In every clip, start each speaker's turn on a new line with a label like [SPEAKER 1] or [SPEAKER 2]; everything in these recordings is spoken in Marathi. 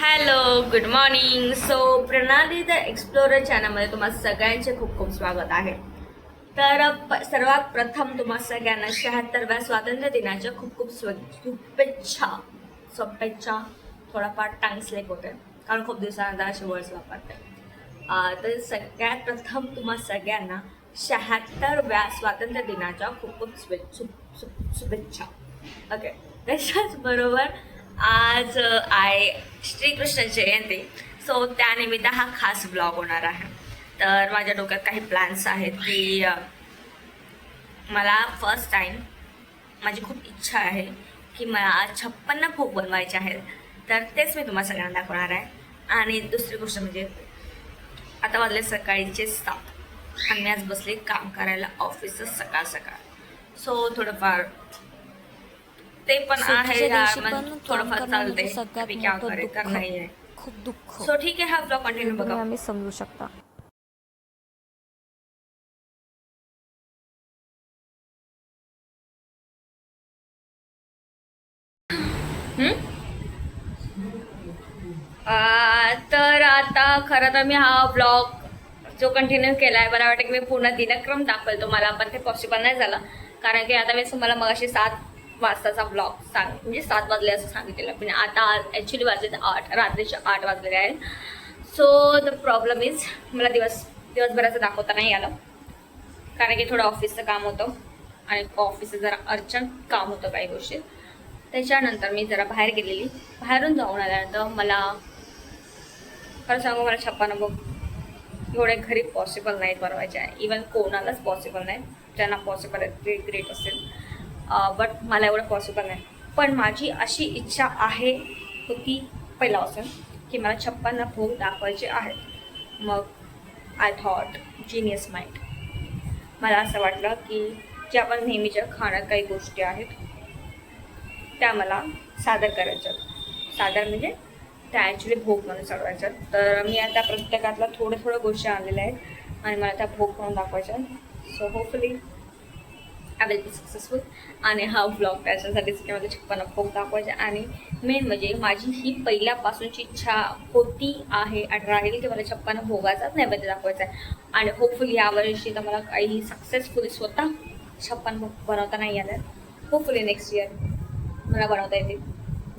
[SPEAKER 1] Hello good morning so Pranali the explorer चॅनलमध्ये तुम्हाला सगळ्यांचे खूप खूप स्वागत आहे. तर प- सर्वात प्रथम तुम्हा सगळ्यांना शहात्तरव्या स्वातंत्र्य दिनाच्या खूप खूप स्व शुभेच्छा. शुभेच्छा. थोडाफार टांग स्लेप होते कारण खूप दिवसानंतर असे वर्ड्स वापरते तर सगळ्यात प्रथम तुम्हा सगळ्यांना शहात्तरव्या स्वातंत्र्य दिनाच्या खूप खूप शुभेच्छा. ओके त्याच्याचबरोबर आज आहे श्रीकृष्ण जयंती. सो त्यानिमित्त हा खास ब्लॉग होणार आहे. तर माझ्या डोक्यात काही प्लॅन्स आहेत की मला फर्स्ट टाईम माझी खूप इच्छा आहे की मला छप्पन्न भोग बनवायचे आहेत. तर तेच मी तुम्हाला सगळ्यांना दाखवणार आहे. आणि दुसरी गोष्ट म्हणजे आता वाजले सकाळीचे सात. आणि आज बसले काम करायला ऑफिसच सकाळ सकाळ. सो थोडंफार ते पण आहे यार, मग थोडंफार चालते क्या
[SPEAKER 2] खूप दुःख.
[SPEAKER 1] सो ठीक आहे हा ब्लॉग कंटिन्यू बघा.
[SPEAKER 2] आम्ही समजू शकता.
[SPEAKER 1] तर आता खरं तर मी हा ब्लॉग जो कंटिन्यू केला आहे मला वाटतं की मी पूर्ण दिनक्रम दाखवेल तुम्हाला पण ते पॉसिबल नाही झालं. कारण की आता मी तुम्हाला मगाशी सात वाजताचा ब्लॉग सांग म्हणजे सात वाजले असं सांगितलेलं. पण आता ॲक्च्युली वाजले आठ रात्रीचे आठ वाजलेले आहेत. सो द प्रॉब्लेम इज मला दिवस दिवसभराचं दाखवता नाही आलं. कारण की थोडं ऑफिसचं काम होतं आणि ऑफिसचं जरा अर्जंट काम होतं काही गोष्टी. त्याच्यानंतर मी जरा बाहेर गेलेली. बाहेरून जाऊन आल्यानंतर मला खरं सांगू मला छप्पन बघ एवढे घरी पॉसिबल नाहीत बनवायचे इवन कोणालाच पॉसिबल नाही ज्यांना पॉसिबल आहे ते ग्रेट असेल बट मला एवढं पॉसिबल नाही. पण माझी अशी इच्छा आहे होती पहिल्यापासून की मला छप्पन्न भोग दाखवायचे आहेत. मग आय थॉट जिनियस माइंड मला असं वाटलं की जे आपण नेहमीच्या खाणं काही गोष्टी आहेत त्या मला सादर करायच्या सादर म्हणजे त्या ॲक्च्युली भोग म्हणून चढवायच्यात तर मी आता प्रत्येकातल्या थोड्या थोड्या गोष्टी आणलेल्या आहेत आणि मला त्या भोग म्हणून दाखवायच्या so hopefully I will be successful आणि हा ब्लॉग त्याच्यासाठीच की मला छप्पन भोग दाखवायचे. आणि मेन म्हणजे माझी ही पहिल्यापासूनची इच्छा होती आहे आणि राहील की मला छप्पन्न भोगाचाच नैवेद्य दाखवायचा आहे. आणि होपफुली यावर्षी तर मला काही सक्सेसफुली स्वतः छप्पन भोग बनवता नाही आलं होपफुली नेक्स्ट इयर मला बनवता येते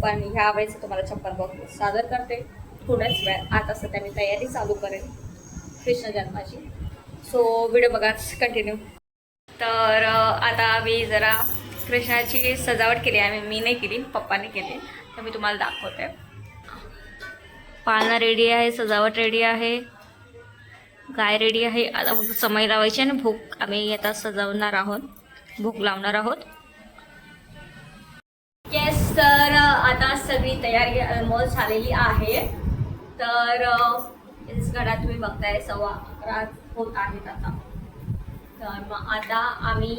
[SPEAKER 1] पण ह्यावेळेस तुम्हाला छप्पन भोग सादर करते. थोड्याच वेळ आता सध्या मी तयारी चालू करेन. कृष्ण जन्माची. सो व्हिडिओ बघा कंटिन्यू तर आता मी जरा कृष्णाची सजावट केली आहे. मी नाही केली पप्पाने केली. तर मी तुम्हाला दाखवते. पाळणा रेडी आहे सजावट रेडी आहे. गाय रेडी आहे. आता फक्त समय लावायची आणि भूक. आम्ही आता सजवणार आहोत. भूक लावणार आहोत. येस तर आता सगळी तयारी ऑलमोस्ट झालेली आहे. तर इस घरात तुम्ही बघताय सव्वा अकरा होत आहेत आता. तर मग आता आम्ही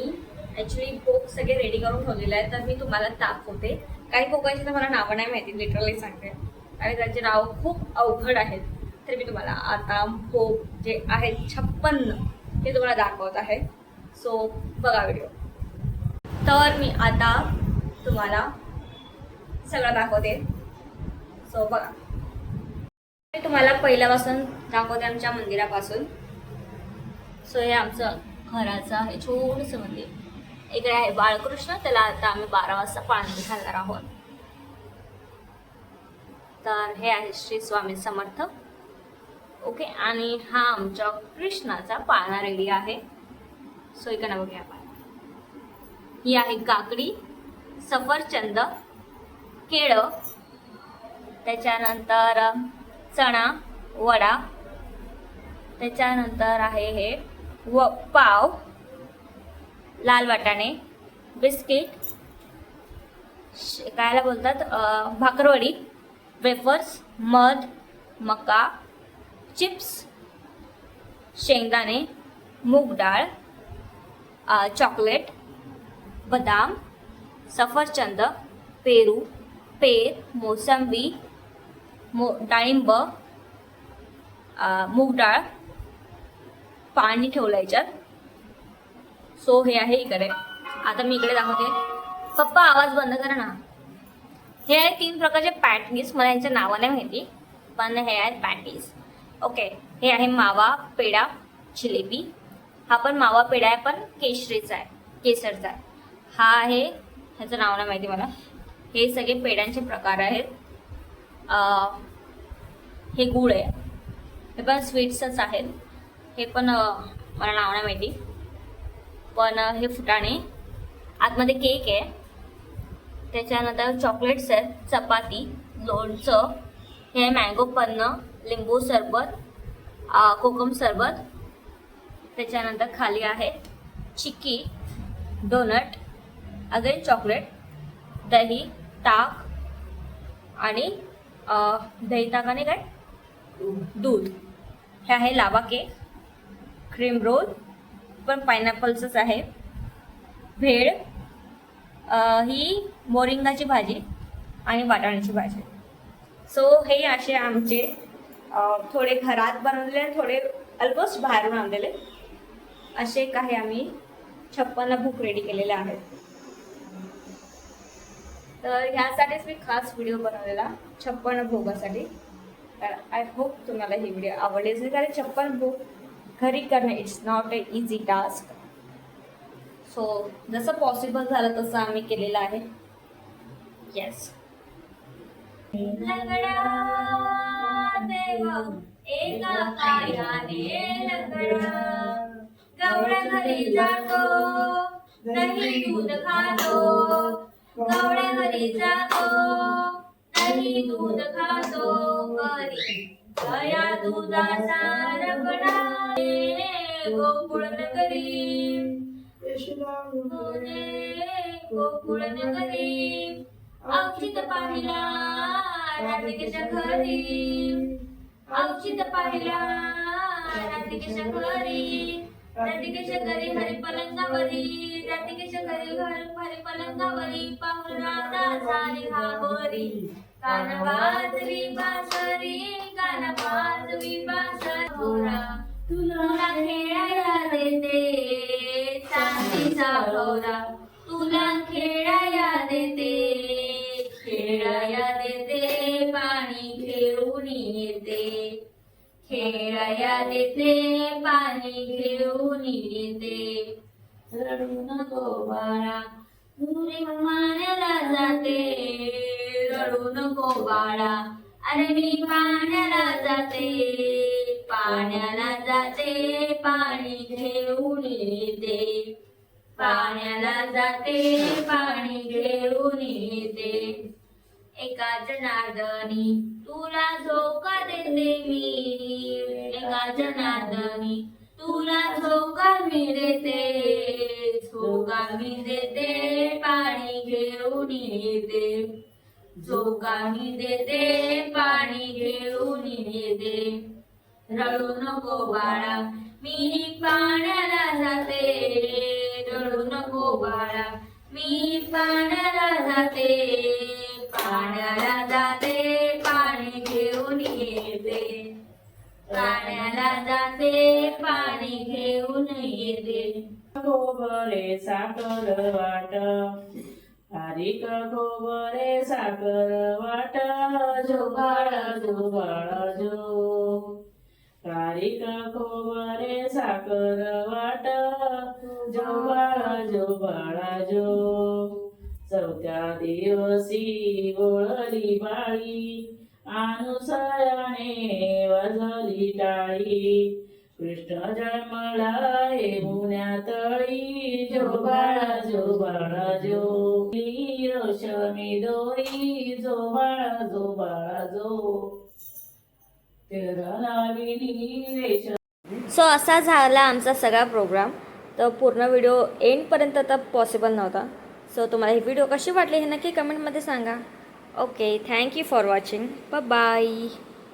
[SPEAKER 1] ॲक्च्युली कोक सगळे रेडी करून ठेवलेले आहेत तर मी तुम्हाला दाखवते. काही कोकांची तर मला नावं नाही माहिती लिटरली सांगते. आणि त्यांचे नाव खूप अवघड आहेत. तर मी तुम्हाला आता कोक जे आहेत छप्पन्न ते तुम्हाला दाखवत आहे. सो बघा व्हिडिओ तर मी आता तुम्हाला सगळं दाखवते. सो बघा. मी तुम्हाला पहिल्यापासून दाखवते आमच्या मंदिरापासून. सो हे आमचं घराचं आहे छोटंसं मंदिर. इकडे आहे बाळकृष्ण त्याला आता आम्ही बारा वाजता पाणी घालणार आहोत. तर हे आहे श्री स्वामी समर्थ. ओके आणि हा आमच्या कृष्णाचा पाळणा रेडी आहे. सो इकडे बघूया आपण. ही आहे काकडी सफरचंद केळं त्याच्यानंतर चणा वडा त्याच्यानंतर आहे हे व पाव लाल वाटाणे बिस्किट कायला बोलतात? भाकरवडी वेफर्स मध मका चिप्स शेंगदाणे मूग डाळ चॉकलेट बदाम सफरचंद पेरू पेर मोसंबी मो डाळिंब मूग डाळ पाणी ठेवलं याच्यात सो हे आहे इकडे. आता मी इकडे दाखवते. पप्पा आवाज बंद करा ना. हे आहे तीन प्रकारचे पॅटीज मला यांच्या नावं नाही माहिती पण हे आहेत पॅटीज ओके हे आहे मावा पेढा जिलेबी. हा पण मावा पेढा आहे पण केशरीचा आहे केसरचा आहे. हा आहे ह्याचं नाव नाही माहिती मला. हे सगळे पेढ्यांचे प्रकार आहेत. हे गुळ आहे. हे पण स्वीट्सच आहेत. हे पण मला नाव नाही माहिती. पण हे फुटाणे. आतमध्ये केक आहे. त्याच्यानंतर चॉकलेट्स आहेत. चपाती लोणचं हे मँगो पन्न लिंबू सरबत कोकम सरबत. त्याच्यानंतर खाली आहे चिक्की डोनट अगेन चॉकलेट दही ताक आणि दही ताक आणि काय? दूध. हे आहे लावा केक. क्रीम रोल पण पायनॅपलचंच आहे. भेळ ही मोरिंगाची भाजी आणि वाटाण्याची भाजी. सो हे असे आमचे थोडे घरात बनवलेले आणि थोडे ऑलमोस्ट बाहेर बांधलेले असे काही आम्ही छप्पन भूक रेडी केलेले आहेत. तर ह्यासाठीच मी खास व्हिडिओ बनवलेला छप्पन भोगासाठी तर आय होप तुम्हाला ही व्हिडिओ आवडली असेल. कारण छप्पन भोग घरी करणं it's not a easy task so जसं पॉसिबल झालं तसं आम्ही केलेलं आहे. येस दूध खातो. दूध करी दया रगडा. गोकुळ नगरी. गोकुळ नगरी. अवचित पाहिला राधिकेच्या घरी. अवचित पाहिला राधिकेच्या घरी. राधिकेच्या घरी हरी पलंगावरी राधिकेच्या घरी घर हरी पलंगावरी राधा झाली घाबरी कान वाजवी बासरी कान वाजवी बासरी होरा तुला खेळायला देते चांदीचा भोरा तुला खेळाया देते खेळायला देते पाणी घेऊन येते. खेळायला देते पाणी घेऊन येते. रडू नको बाळा मुली पाण्याला जाते. रडू नको बाळा अरे मी पाण्याला जाते. पाण्याला जाते पाणी घेऊन येते. पाण्याला जाते पाणी घेऊन येते. एका जनार्दनी तुला झोका देते मी. एका जनार्दनी तुला झोका मी देते. झोका मी देते पाणी घेऊन येते. झोका मी देते रडू नको बाळा. मी पाण्याला जाते. रडू नको बाळा. मी पाण्याला जाते. पाण्याला जाते. पाणी घेऊन येते. पाण्याला जाते. पाणी घेऊन येते.
[SPEAKER 2] खोबरे साखर वाट. हरिक खोबरे साखर वाट. झोबाळ झोबाळ झो कारिक खोबरे साखर वाट जो बाळा जो. चौथ्या दिवशी गोळली बाळी अनुसयाने वाजली टाळी. कृष्ण जन्मला हे तळी जो बाळा जो. बाळा जो रोशमी दोरी जो बाळा जो बाळा जो.
[SPEAKER 1] सो असा झाला आमचा सगळा प्रोग्राम तर पूर्ण व्हिडिओ एंडपर्यंत तर पॉसिबल नव्हता. सो तुम्हाला ही व्हिडिओ कशी वाटली हे नक्की कमेंटमध्ये सांगा. Okay thank you for watching bye